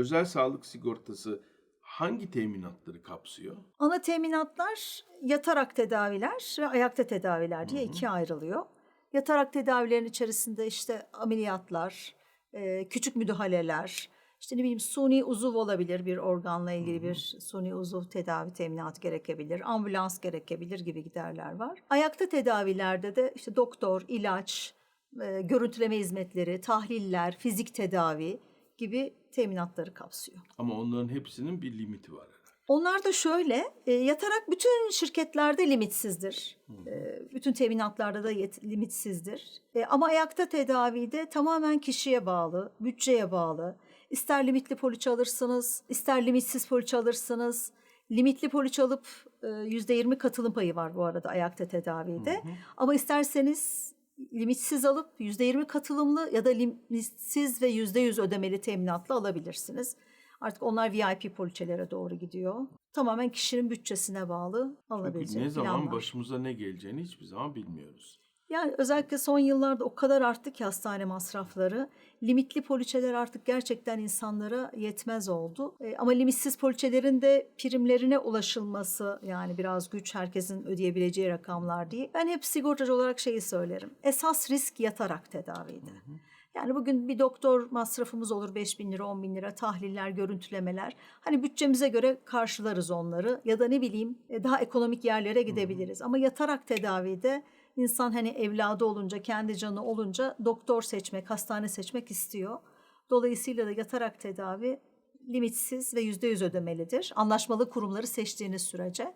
özel sağlık sigortası hangi teminatları kapsıyor? Ana teminatlar yatarak tedaviler ve ayakta tedaviler diye ikiye ayrılıyor. Yatarak tedavilerin içerisinde işte ameliyatlar, e, küçük müdahaleler, işte ne bileyim suni uzuv olabilir bir organla ilgili bir suni uzuv tedavi teminatı gerekebilir, ambulans gerekebilir gibi giderler var. Ayakta tedavilerde de işte doktor, ilaç, e, görüntüleme hizmetleri, tahliller, fizik tedavi gibi teminatları kapsıyor. Ama onların hepsinin bir limiti var. Onlar da şöyle, e, yatarak bütün şirketlerde limitsizdir. E, bütün teminatlarda da yet- limitsizdir. E, ama ayakta tedavide tamamen kişiye bağlı, bütçeye bağlı. İster limitli poliçe alırsınız, ister limitsiz poliçe alırsınız. Limitli poliçe alıp e, %20 katılım payı var bu arada ayakta tedavide. Ama isterseniz limitsiz alıp %20 katılımlı ya da limitsiz ve %100 ödemeli teminatla alabilirsiniz. Artık onlar VIP poliçelere doğru gidiyor. Tamamen kişinin bütçesine bağlı Çünkü alınabilecek ne zaman planlar. başımıza ne geleceğini hiçbir zaman bilmiyoruz. Yani özellikle son yıllarda o kadar arttı ki hastane masrafları. Limitli poliçeler artık gerçekten insanlara yetmez oldu. E, ama limitsiz poliçelerin de primlerine ulaşılması yani biraz güç herkesin ödeyebileceği rakamlar değil. Ben hep sigortacı olarak şeyi söylerim. Esas risk yatarak tedavide. Yani bugün bir doktor masrafımız olur 5 bin lira 10 bin lira tahliller görüntülemeler. Hani bütçemize göre karşılarız onları ya da ne bileyim e, daha ekonomik yerlere gidebiliriz. Ama yatarak tedavide insan hani evladı olunca kendi canı olunca doktor seçmek hastane seçmek istiyor. Dolayısıyla da yatarak tedavi limitsiz ve %100 ödemelidir. Anlaşmalı kurumları seçtiğiniz sürece.